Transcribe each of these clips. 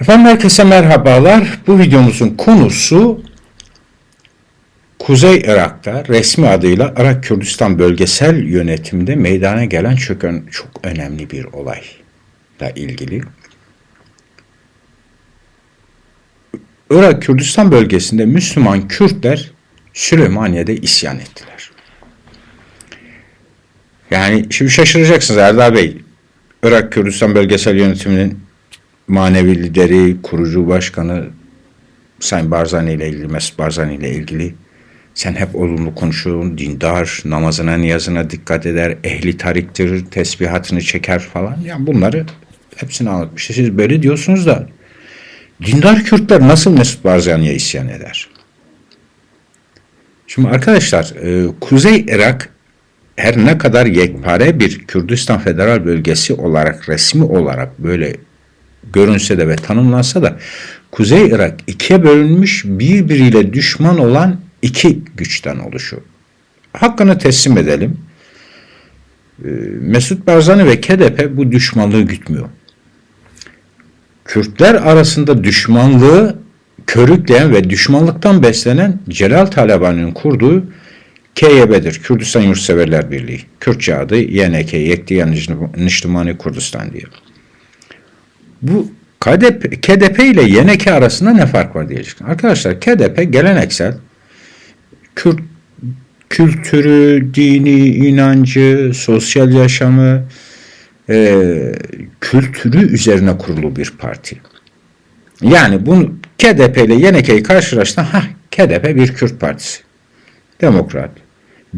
Efendim herkese merhabalar. Bu videomuzun konusu Kuzey Irak'ta resmi adıyla Irak Kürdistan bölgesel yönetimde meydana gelen çok, çok önemli bir olayla ilgili. Irak Kürdistan bölgesinde Müslüman Kürtler Süleymaniye'de isyan ettiler. Yani şimdi şaşıracaksınız Erdal Bey. Irak Kürdistan bölgesel yönetiminin manevi lideri, kurucu başkanı Sayın Barzani ile ilgili, Mesut Barzani ile ilgili sen hep olumlu konuşuyorsun, dindar, namazına, niyazına dikkat eder, ehli tariktir, tesbihatını çeker falan. Yani bunları hepsini anlatmış. Siz böyle diyorsunuz da dindar Kürtler nasıl Mesut Barzani'ye isyan eder? Şimdi arkadaşlar, e, Kuzey Irak her ne kadar yekpare bir Kürdistan Federal Bölgesi olarak resmi olarak böyle görünse de ve tanımlansa da Kuzey Irak ikiye bölünmüş birbiriyle düşman olan iki güçten oluşuyor. Hakkını teslim edelim. Ee, Mesut Barzani ve KDP bu düşmanlığı gütmüyor. Kürtler arasında düşmanlığı körükleyen ve düşmanlıktan beslenen Celal Talabani'nin kurduğu KYB'dir. Kürdistan Yurtseverler Birliği. Kürtçe adı YNK, Yektiyan Niştimani Kurdistan diye. Bu KDP, KDP ile YNK arasında ne fark var diyeceksin. Arkadaşlar KDP geleneksel Kürt kültürü, dini, inancı, sosyal yaşamı, e, kültürü üzerine kurulu bir parti. Yani bunu KDP ile YNK'yi karşılaştığında ha KDP bir Kürt partisi. Demokrat,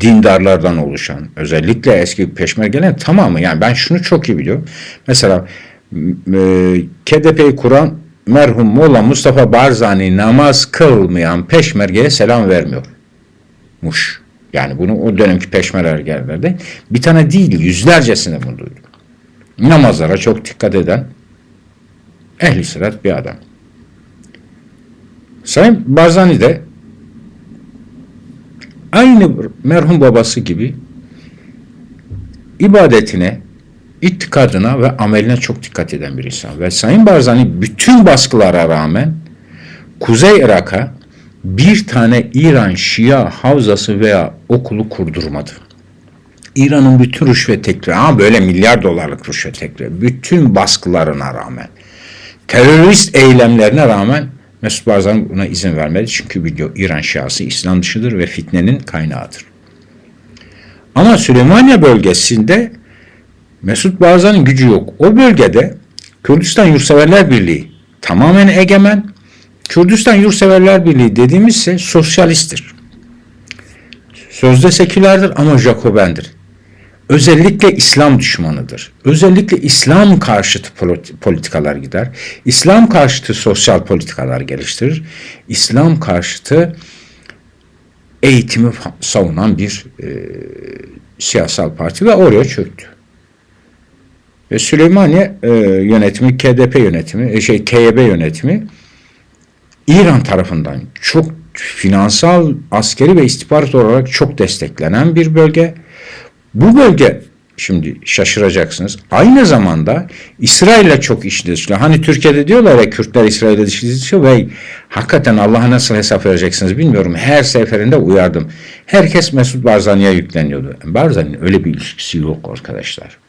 dindarlardan oluşan, özellikle eski peşmergelerin tamamı yani ben şunu çok iyi biliyorum. Mesela e, KDP'yi kuran merhum Molla Mustafa Barzani namaz kılmayan peşmergeye selam vermiyormuş. Yani bunu o dönemki peşmergelerde bir tane değil yüzlercesine bunu duydum. Namazlara çok dikkat eden ehli sırat bir adam. Sayın Barzani de aynı merhum babası gibi ibadetine, itikadına ve ameline çok dikkat eden bir insan. Ve Sayın Barzani bütün baskılara rağmen Kuzey Irak'a bir tane İran Şia havzası veya okulu kurdurmadı. İran'ın bütün rüşvet tekleri, ama böyle milyar dolarlık rüşvet tekleri, bütün baskılarına rağmen, terörist eylemlerine rağmen Mesut Barzani buna izin vermedi. Çünkü biliyor İran Şiası İslam dışıdır ve fitnenin kaynağıdır. Ama Süleymaniye bölgesinde Mesut Barzani'nin gücü yok. O bölgede Kürdistan Yurtseverler Birliği tamamen egemen. Kürdistan Yurtseverler Birliği dediğimizse sosyalisttir. Sözde sekülerdir ama Jacobendir. Özellikle İslam düşmanıdır. Özellikle İslam karşıtı politi- politikalar gider. İslam karşıtı sosyal politikalar geliştirir. İslam karşıtı eğitimi savunan bir e, siyasal parti ve oraya çöktü. Ve Süleymaniye e, yönetimi, KDP yönetimi, e, şey KYB yönetimi İran tarafından çok finansal, askeri ve istihbarat olarak çok desteklenen bir bölge. Bu bölge şimdi şaşıracaksınız. Aynı zamanda İsrail'le çok işi dışlıyor. Hani Türkiye'de diyorlar ya Kürtler İsrail'le dışlıyor ve hakikaten Allah'a nasıl hesap vereceksiniz bilmiyorum. Her seferinde uyardım. Herkes Mesut Barzani'ye yükleniyordu. Barzani'nin öyle bir ilişkisi yok arkadaşlar.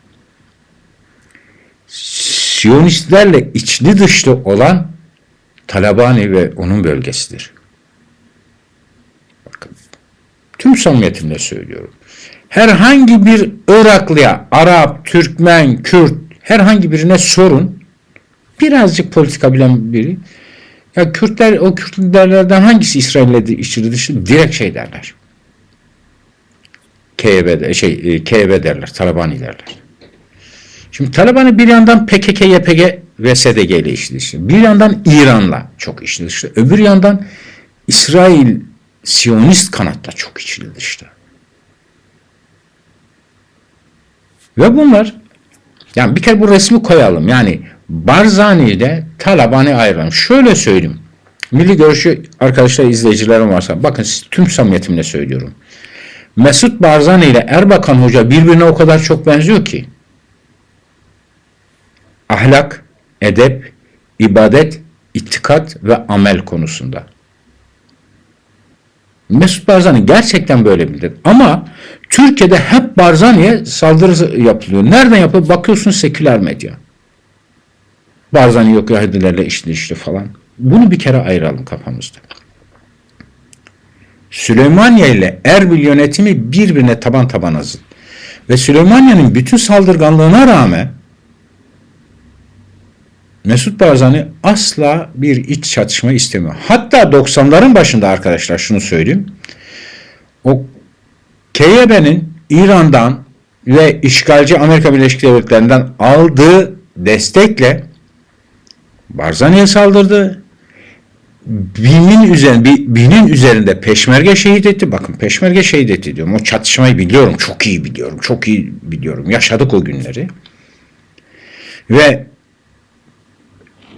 Siyonistlerle içli dışlı olan Talabani ve onun bölgesidir. Bakın, tüm samimiyetimle söylüyorum. Herhangi bir Iraklıya, Arap, Türkmen, Kürt herhangi birine sorun. Birazcık politika bilen biri. Ya Kürtler, o Kürt liderlerden hangisi İsrail'le içli dışı? Direkt şey derler. KYB, şey, e, KYB derler, Talabani derler. Şimdi Taliban'ı bir yandan PKK, YPG ve SDG ile işli dışlı. Bir yandan İran'la çok işli dışlı. Öbür yandan İsrail Siyonist kanatla çok içli dışlı. Ve bunlar yani bir kere bu resmi koyalım. Yani Barzani ile Taliban'ı ayıralım. Şöyle söyleyeyim. Milli görüşü arkadaşlar izleyicilerim varsa bakın tüm samimiyetimle söylüyorum. Mesut Barzani ile Erbakan Hoca birbirine o kadar çok benziyor ki ahlak, edep, ibadet, itikat ve amel konusunda. Mesut Barzani gerçekten böyle bilir. Ama Türkiye'de hep Barzani'ye saldırı yapılıyor. Nereden yapılıyor? Bakıyorsun seküler medya. Barzani yok Yahudilerle işli işte falan. Bunu bir kere ayıralım kafamızda. Süleymaniye ile Erbil yönetimi birbirine taban tabana zıt. Ve Süleymaniye'nin bütün saldırganlığına rağmen Mesut Barzani asla bir iç çatışma istemiyor. Hatta 90'ların başında arkadaşlar şunu söyleyeyim. O KYB'nin İran'dan ve işgalci Amerika Birleşik Devletleri'nden aldığı destekle Barzani'ye saldırdı. Binin üzerinde, binin üzerinde peşmerge şehit etti. Bakın peşmerge şehit etti diyorum. O çatışmayı biliyorum. Çok iyi biliyorum. Çok iyi biliyorum. Yaşadık o günleri. Ve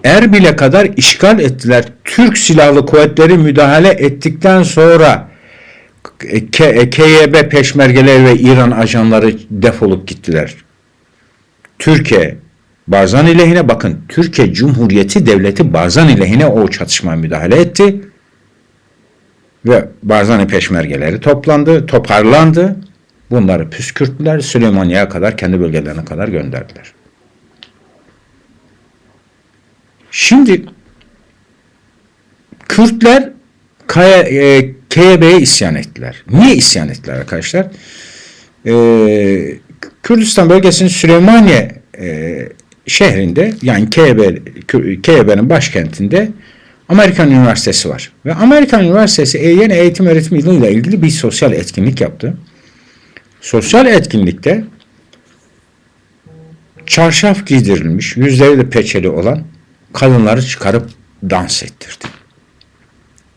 Erbil'e kadar işgal ettiler. Türk Silahlı Kuvvetleri müdahale ettikten sonra KYB peşmergeleri ve İran ajanları defolup gittiler. Türkiye Barzani lehine bakın Türkiye Cumhuriyeti Devleti Barzani lehine o çatışmaya müdahale etti. Ve Barzani peşmergeleri toplandı, toparlandı. Bunları püskürttüler. Süleymaniye'ye kadar kendi bölgelerine kadar gönderdiler. Şimdi Kürtler e, KYB'ye isyan ettiler. Niye isyan ettiler arkadaşlar? Ee, Kürdistan bölgesinin Süleymaniye e, şehrinde yani KYB, KYB'nin başkentinde Amerikan Üniversitesi var. Ve Amerikan Üniversitesi yeni eğitim öğretim yılıyla ilgili bir sosyal etkinlik yaptı. Sosyal etkinlikte çarşaf giydirilmiş, yüzleri de peçeli olan kadınları çıkarıp dans ettirdi.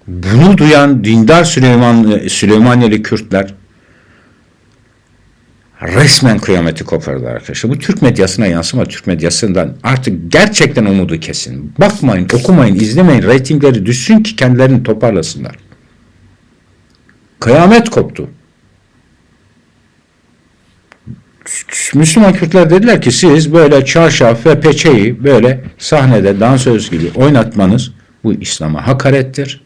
Bunu duyan dindar Süleyman, Süleymaniyeli Kürtler resmen kıyameti kopardı arkadaşlar. Bu Türk medyasına yansıma Türk medyasından artık gerçekten umudu kesin. Bakmayın, okumayın, izlemeyin. Reytingleri düşsün ki kendilerini toparlasınlar. Kıyamet koptu. Müslüman Kürtler dediler ki siz böyle çarşaf ve peçeyi böyle sahnede dansöz gibi oynatmanız bu İslam'a hakarettir.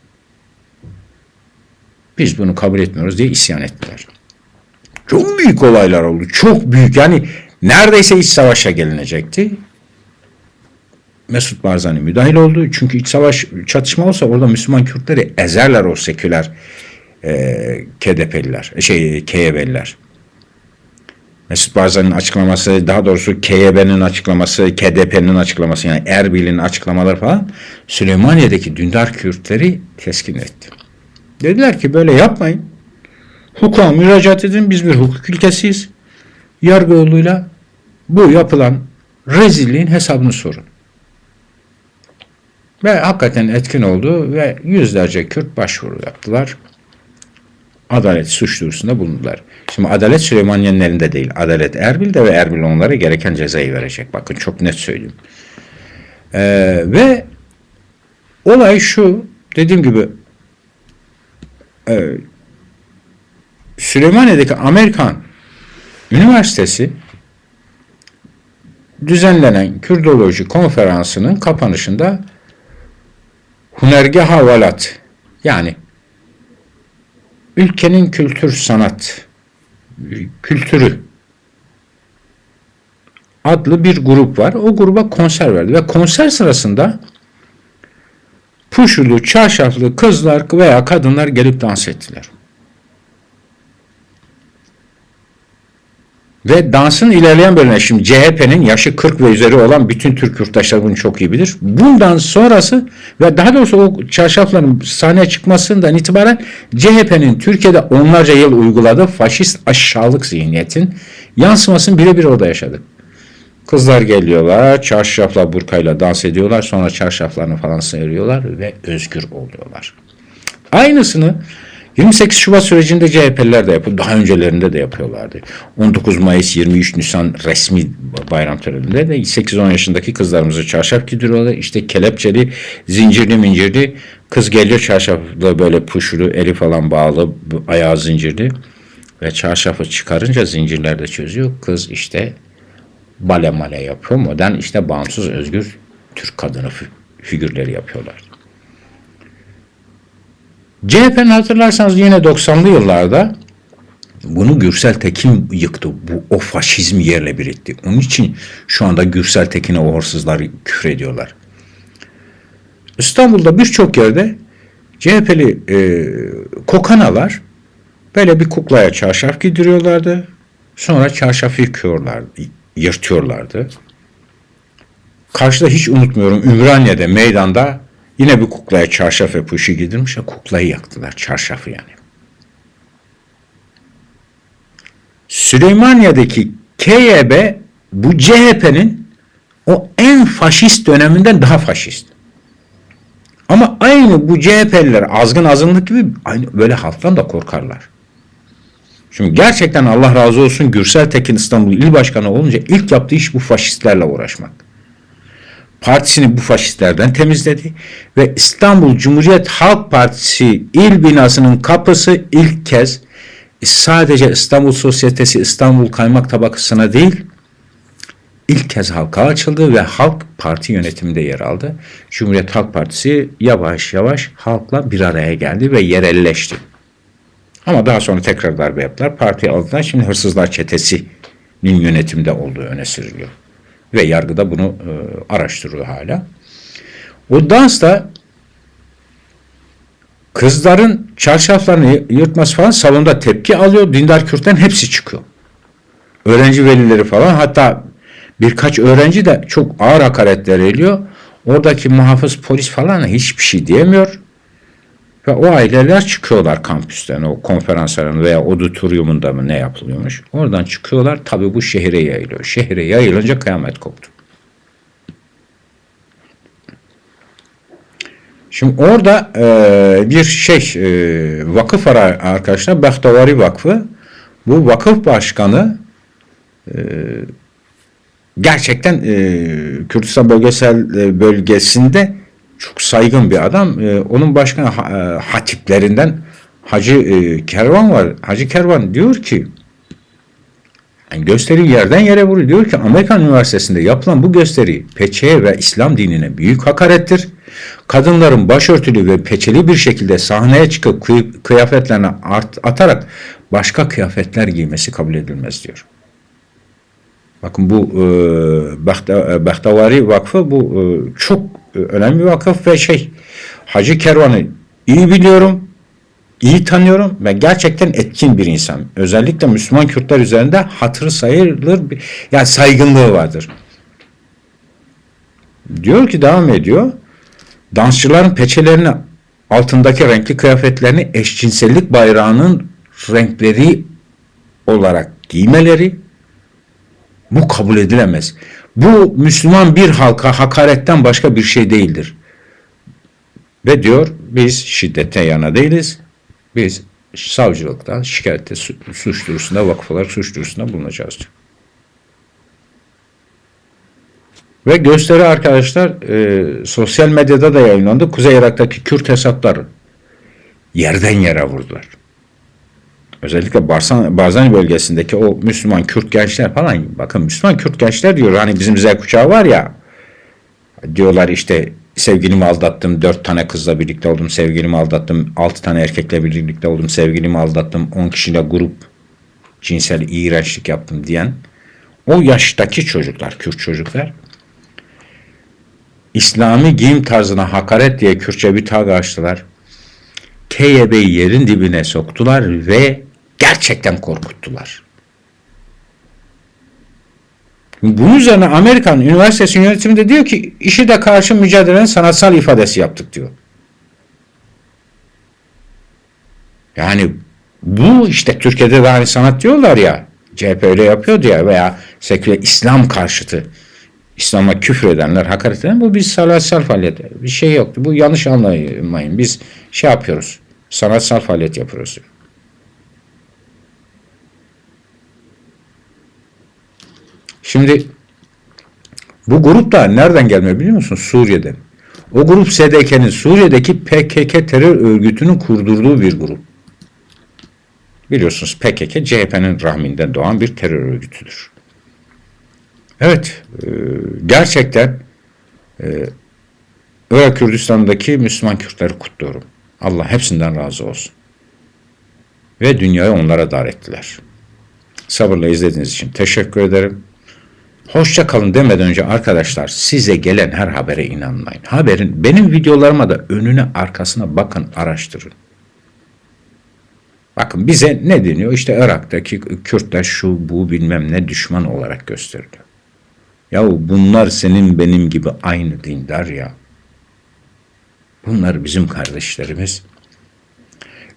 Biz bunu kabul etmiyoruz diye isyan ettiler. Çok büyük olaylar oldu. Çok büyük. Yani neredeyse iç savaşa gelinecekti. Mesut Barzani müdahil oldu. Çünkü iç savaş çatışma olsa orada Müslüman Kürtleri ezerler o seküler e, KDP'liler, şey KYB'liler. Mesut Barzani'nin açıklaması, daha doğrusu KYB'nin açıklaması, KDP'nin açıklaması yani Erbil'in açıklamaları falan Süleymaniye'deki dündar Kürtleri teskin etti. Dediler ki böyle yapmayın. Hukuka müracaat edin. Biz bir hukuk ülkesiyiz. Yargı yoluyla bu yapılan rezilliğin hesabını sorun. Ve hakikaten etkin oldu ve yüzlerce Kürt başvuru yaptılar. Adalet suç duyurusunda bulundular. Şimdi adalet Süleymaniye'nin elinde değil. Adalet Erbil'de ve Erbil onlara gereken cezayı verecek. Bakın çok net söyleyeyim. Ee, ve olay şu dediğim gibi e, Süleymaniye'deki Amerikan Üniversitesi düzenlenen Kürdoloji konferansının kapanışında Hunerge Havalat yani ülkenin kültür sanat kültürü adlı bir grup var. O gruba konser verdi ve konser sırasında puşulu, çarşaflı kızlar veya kadınlar gelip dans ettiler. Ve dansın ilerleyen bölümüne şimdi CHP'nin yaşı 40 ve üzeri olan bütün Türk yurttaşları bunu çok iyi bilir. Bundan sonrası ve daha doğrusu o çarşafların sahneye çıkmasından itibaren CHP'nin Türkiye'de onlarca yıl uyguladığı faşist aşağılık zihniyetin yansımasını birebir orada yaşadık. Kızlar geliyorlar, çarşafla, burkayla dans ediyorlar. Sonra çarşaflarını falan sıyırıyorlar ve özgür oluyorlar. Aynısını 28 Şubat sürecinde CHP'liler de yapıyor. Daha öncelerinde de yapıyorlardı. 19 Mayıs 23 Nisan resmi bayram töreninde de 8-10 yaşındaki kızlarımızı çarşaf giydiriyorlar. İşte kelepçeli, zincirli mincirli kız geliyor çarşafla böyle puşulu, eli falan bağlı, ayağı zincirli ve çarşafı çıkarınca zincirler de çözüyor. Kız işte bale male yapıyor. Modern işte bağımsız özgür Türk kadını figürleri yapıyorlar. CHP'nin hatırlarsanız yine 90'lı yıllarda bunu Gürsel Tekin yıktı. Bu o faşizmi yerle bir etti. Onun için şu anda Gürsel Tekin'e o hırsızlar küfrediyorlar. İstanbul'da birçok yerde CHP'li e, kokanalar böyle bir kuklaya çarşaf giydiriyorlardı. Sonra çarşafı yıkıyorlardı, yırtıyorlardı. Karşıda hiç unutmuyorum Ümraniye'de meydanda yine bir kuklaya çarşaf yapışı giydirmiş. Kuklayı yaktılar çarşafı yani. Süleymaniye'deki KYB bu CHP'nin o en faşist döneminden daha faşist. Ama aynı bu CHP'liler azgın azınlık gibi aynı böyle halktan da korkarlar. Şimdi gerçekten Allah razı olsun Gürsel Tekin İstanbul İl Başkanı olunca ilk yaptığı iş bu faşistlerle uğraşmak. Partisini bu faşistlerden temizledi ve İstanbul Cumhuriyet Halk Partisi il binasının kapısı ilk kez sadece İstanbul Sosyetesi İstanbul Kaymak Tabakası'na değil ilk kez halka açıldı ve halk parti yönetiminde yer aldı. Cumhuriyet Halk Partisi yavaş yavaş halkla bir araya geldi ve yerelleşti. Ama daha sonra tekrar darbe yaptılar. Parti aldılar. Şimdi hırsızlar çetesinin yönetimde olduğu öne sürülüyor. Ve yargıda bunu e, araştırıyor hala. O dans da kızların çarşaflarını yırtması falan salonda tepki alıyor. Dindar Kürt'ten hepsi çıkıyor. Öğrenci velileri falan hatta birkaç öğrenci de çok ağır hakaretler ediyor. Oradaki muhafız polis falan hiçbir şey diyemiyor. Ve o aileler çıkıyorlar kampüsten o konferansların veya auditoriumunda mı ne yapılıyormuş. Oradan çıkıyorlar. Tabii bu şehre yayılıyor. Şehre yayılınca kıyamet koptu. Şimdi orada e, bir şey e, vakıf var arkadaşlar. Behtavari Vakfı. Bu vakıf başkanı e, gerçekten e, Kürdistan bölgesel e, bölgesinde çok saygın bir adam. E, onun başkan e, hatiplerinden Hacı e, Kervan var. Hacı Kervan diyor ki yani gösteri yerden yere vuruyor. Diyor ki Amerikan Üniversitesi'nde yapılan bu gösteri peçeye ve İslam dinine büyük hakarettir. Kadınların başörtülü ve peçeli bir şekilde sahneye çıkıp kıyafetlerini art, atarak başka kıyafetler giymesi kabul edilmez diyor. Bakın bu e, Behtavari Vakfı bu e, çok önemli bir vakıf ve şey Hacı Kervan'ı iyi biliyorum, iyi tanıyorum ve gerçekten etkin bir insan. Özellikle Müslüman Kürtler üzerinde hatırı sayılır bir yani saygınlığı vardır. Diyor ki devam ediyor. Dansçıların peçelerini altındaki renkli kıyafetlerini eşcinsellik bayrağının renkleri olarak giymeleri bu kabul edilemez. Bu Müslüman bir halka hakaretten başka bir şey değildir. Ve diyor biz şiddete yana değiliz. Biz savcılıktan şikayette suç duyurusunda vakıf olarak suç duyurusunda bulunacağız diyor. Ve gösteri arkadaşlar e, sosyal medyada da yayınlandı. Kuzey Irak'taki Kürt hesapları yerden yere vurdular. Özellikle Barsan, Barzani bölgesindeki o Müslüman Kürt gençler falan bakın Müslüman Kürt gençler diyor hani bizim Z kuşağı var ya diyorlar işte sevgilimi aldattım, dört tane kızla birlikte oldum, sevgilimi aldattım, altı tane erkekle birlikte oldum, sevgilimi aldattım, on kişiyle grup cinsel iğrençlik yaptım diyen o yaştaki çocuklar, Kürt çocuklar İslami giyim tarzına hakaret diye Kürtçe bir tag açtılar. KYB'yi yerin dibine soktular ve gerçekten korkuttular. Bunun üzerine Amerikan Üniversitesi yönetimi de diyor ki işi de karşı mücadelenin sanatsal ifadesi yaptık diyor. Yani bu işte Türkiye'de de hani sanat diyorlar ya CHP öyle yapıyordu ya veya seküler İslam karşıtı İslam'a küfür edenler, hakaret eden bu bir sanatsal faaliyet. Bir şey yoktu. Bu yanlış anlamayın. Biz şey yapıyoruz. Sanatsal faaliyet yapıyoruz. Şimdi bu grup da nereden gelme biliyor musun? Suriye'den. O grup SDK'nin Suriye'deki PKK terör örgütünün kurdurduğu bir grup. Biliyorsunuz PKK CHP'nin rahminden doğan bir terör örgütüdür. Evet, e, gerçekten e, Irak Kürdistan'daki Müslüman Kürtleri kutluyorum. Allah hepsinden razı olsun. Ve dünyayı onlara dar ettiler. Sabırla izlediğiniz için teşekkür ederim. Hoşça kalın demeden önce arkadaşlar size gelen her habere inanmayın. Haberin benim videolarıma da önüne arkasına bakın araştırın. Bakın bize ne deniyor? İşte Irak'taki Kürtler şu bu bilmem ne düşman olarak gösteriliyor. Yahu bunlar senin benim gibi aynı dindar ya. Bunlar bizim kardeşlerimiz.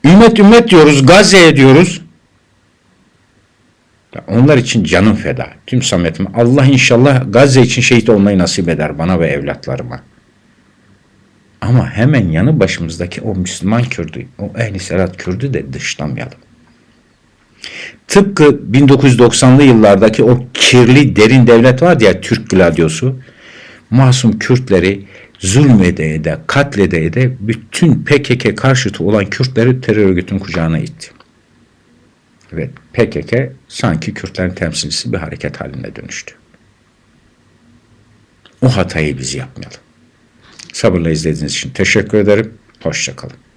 Ümmet ümmet diyoruz, Gazze'ye diyoruz. Onlar için canım feda. Tüm samimiyetim. Allah inşallah Gazze için şehit olmayı nasip eder bana ve evlatlarıma. Ama hemen yanı başımızdaki o Müslüman Kürdü, o ehli selat Kürdü de dışlamayalım. Tıpkı 1990'lı yıllardaki o kirli derin devlet vardı ya Türk Gladyosu. Masum Kürtleri zulmede ede, katlede ede bütün PKK karşıtı olan Kürtleri terör örgütünün kucağına itti. Ve PKK sanki Kürtlerin temsilcisi bir hareket haline dönüştü. O hatayı biz yapmayalım. Sabırla izlediğiniz için teşekkür ederim. Hoşçakalın.